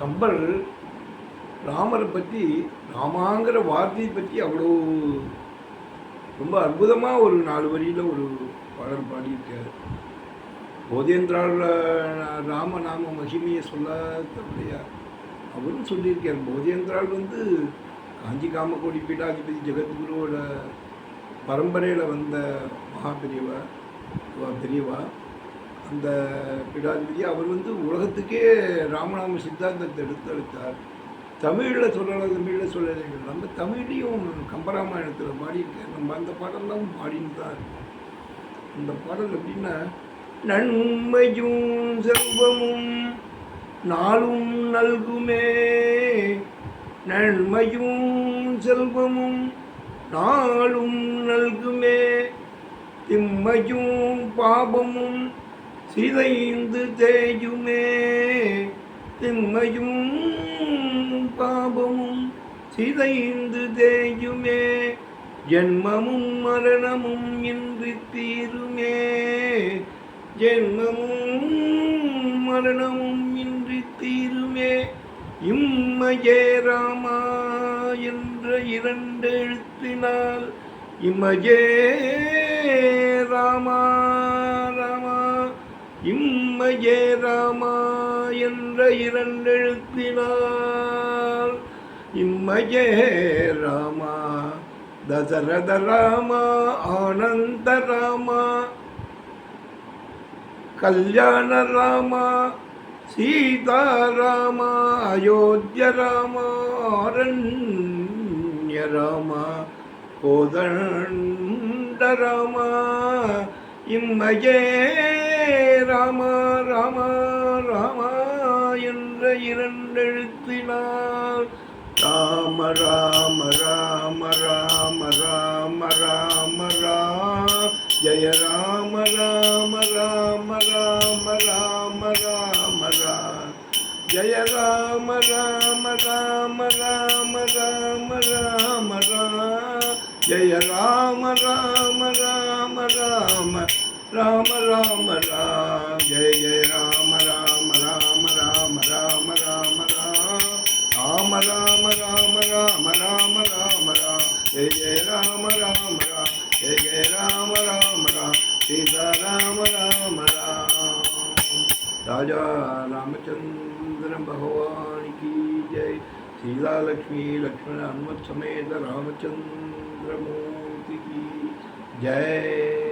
கம்பர் ராமரை பற்றி ராமாங்கிற வார்த்தையை பற்றி அவ்வளோ ரொம்ப அற்புதமாக ஒரு நாலு வரியில் ஒரு பாடல் பாடியிருக்காரு. போதேந்திராவில் ராம நாம மகிமையை சொல்லாதபடியா அவரும் சொல்லியிருக்கார். போதேந்திரால் வந்து காஞ்சி காமக்கோடி பீடாதிபதி ஜெகத்குருவோட பரம்பரையில் வந்த மகா பெரியவா பெரியவா அந்த பீடாதிபதி அவர் வந்து உலகத்துக்கே ராமநாம சித்தாந்தத்தை எடுத்தெடுத்தார். தமிழில் சொல்லலாம் தமிழில் சொல்லலை. நம்ம தமிழையும் கம்பராமாயணத்தில் பாடியிருக்கேன் நம்ம அந்த பாடல்லாம் பாடின்னு தான் இருக்கோம். இந்த பாடல் எப்படின்னா நன்மையும் செல்வமும் நாளும் நல்குமே. நன்மையும் செல்வமும் நாளும் நல்குமே. திம்மையும் பாபமும் சிதைந்து தேயுமே திண்மையும் பாபமும் சிதைந்து தேயுமே ஜென்மமும் மரணமும் இன்றி தீருமே ஜென்மமும் மரணமும் இன்றி தீருமே. இம்மையே ராமா என்ற இரண்டு எழுத்தினால் இம்மையே ராமா இம்மையே ராமா என்ற இரண்டெழுத்தினால் இம்மையே ராமா தசரத ராமா ஆனந்த ராமா கல்யாண ராமா சீதா ராமா அயோத்திய ராமா அரண்ய ராமா கோதண்ட ராமா. இம்மயே ராமா. ராமா ராமா என்ற இரண்டெழுத்தினார் ராம ராம ராம ராம ராம ராம ராம ஜய ராம ராம ராம ராம ராம ராம ராம ஜய ராம ராம ராம ராம ராம ராம ராம ஜய ராம ராம ராம ராம ராம ராம ராம राजा रामचंद्र भगवान की जय। सीता लक्ष्मी लक्ष्मण हनुमत समेत रामचंद्र मूर्ति की जय।